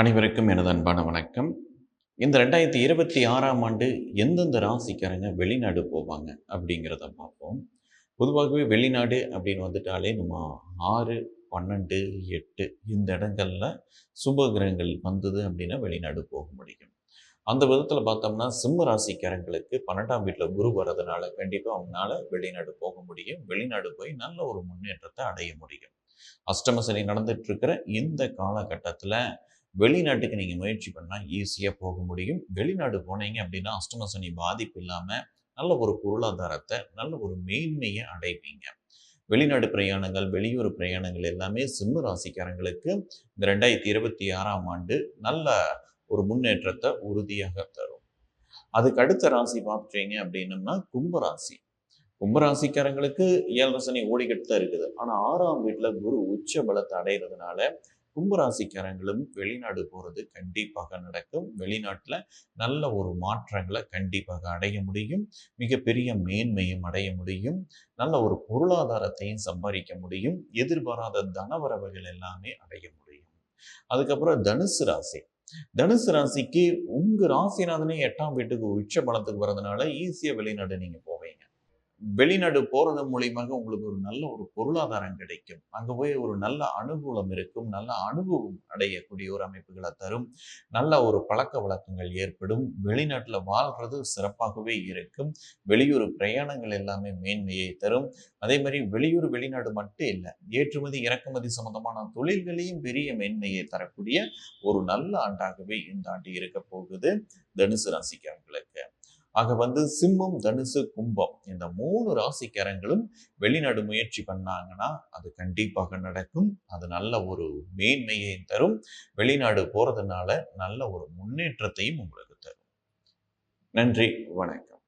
அனைவருக்கும் எனது அன்பான வணக்கம். இந்த ரெண்டாயிரத்தி இருபத்தி ஆறாம் ஆண்டு எந்தெந்த ராசிக்காரங்க வெளிநாடு போவாங்க அப்படிங்கிறத பார்ப்போம். பொதுவாகவே வெளிநாடு அப்படின்னு வந்துட்டாலே நம்ம ஆறு பன்னெண்டு எட்டு இந்த இடங்கள்ல சுப கிரகங்கள் வந்தது அப்படின்னா வெளிநாடு போக முடியும். அந்த விதத்தில் பார்த்தோம்னா சிம்ம ராசிக்காரங்களுக்கு பன்னெண்டாம் வீட்டில் குரு வர்றதுனால கண்டிப்பாக அவங்களால வெளிநாடு போக முடியும். வெளிநாடு போய் நல்ல ஒரு முன்னேற்றத்தை அடைய முடியும். அஷ்டம சனி நடந்துட்டு இருக்கிற இந்த காலகட்டத்தில் வெளிநாட்டுக்கு நீங்கள் முயற்சி பண்ணால் ஈஸியாக போக முடியும். வெளிநாடு போனீங்க அப்படின்னா அஷ்டம சனி பாதிப்பு இல்லாமல் நல்ல ஒரு பொருளாதாரத்தை நல்ல ஒரு மேன்மையை அடைவீங்க. வெளிநாடு பிரயாணங்கள் வெளியூர் பிரயாணங்கள் எல்லாமே சிம்ம ராசிக்காரங்களுக்கு இந்த ரெண்டாயிரத்தி இருபத்தி ஆறாம் ஆண்டு நல்ல ஒரு முன்னேற்றத்தை உறுதியாக தரும். அதுக்கு அடுத்த ராசி பார்த்துட்டீங்க அப்படின்னம்னா கும்பராசி கும்பராசிக்காரங்களுக்கு ஏழரை சனி ஓடிக்கிட்டு தான் இருக்குது. ஆனால் ஆறாம் வீட்டில் குரு உச்ச பலத்தை அடைகிறதுனால கும்பராசிக்காரங்களும் வெளிநாடு போகிறது கண்டிப்பாக நடக்கும். வெளிநாட்டில் நல்ல ஒரு மாற்றங்களை கண்டிப்பாக அடைய முடியும். மிகப்பெரிய மேன்மையும் அடைய முடியும். நல்ல ஒரு பொருளாதாரத்தையும் சம்பாதிக்க முடியும். எதிர்பாராத தனவரவுகள் எல்லாமே அடைய முடியும். அதுக்கப்புறம் தனுசு ராசி. தனுசு ராசிக்கு உங்கள் ராசிநாதனே எட்டாம் வீட்டுக்கு உச்ச பலத்துக்கு வர்றதுனால ஈஸியாக வெளிநாடு நீங்கள் போவீங்க வெளிநாடு போறது மூலியமாக உங்களுக்கு ஒரு நல்ல ஒரு பொருளாதாரம் கிடைக்கும். அங்க போய் ஒரு நல்ல அனுகூலம் இருக்கும். நல்ல அனுபவம் அடையக்கூடிய ஒரு அமைப்புகளை தரும். நல்ல ஒரு பழக்க வழக்கங்கள் ஏற்படும். வெளிநாட்டுல வாழ்றது சிறப்பாகவே இருக்கும். வெளியூர் பிரயாணங்கள் எல்லாமே மேன்மையை தரும். அதே மாதிரி வெளியூர் வெளிநாடு மட்டும் இல்லை ஏற்றுமதி இறக்குமதி சம்பந்தமான தொழில்களையும் பெரிய மேன்மையை தரக்கூடிய ஒரு நல்ல ஆண்டாகவே இந்த ஆண்டு இருக்க போகுது. தனுசு ராசிக்காரங்களுக்கு ஆக வந்து சிம்மம் தனுசு கும்பம் இந்த மூணு ராசிக்காரங்களும் வெளிநாடு முயற்சி பண்ணாங்கன்னா அது கண்டிப்பாக நடக்கும். அது நல்ல ஒரு மேன்மையை தரும். வெளிநாடு போறதுனால நல்ல ஒரு முன்னேற்றத்தையும் உங்களுக்கு தரும். நன்றி வணக்கம்.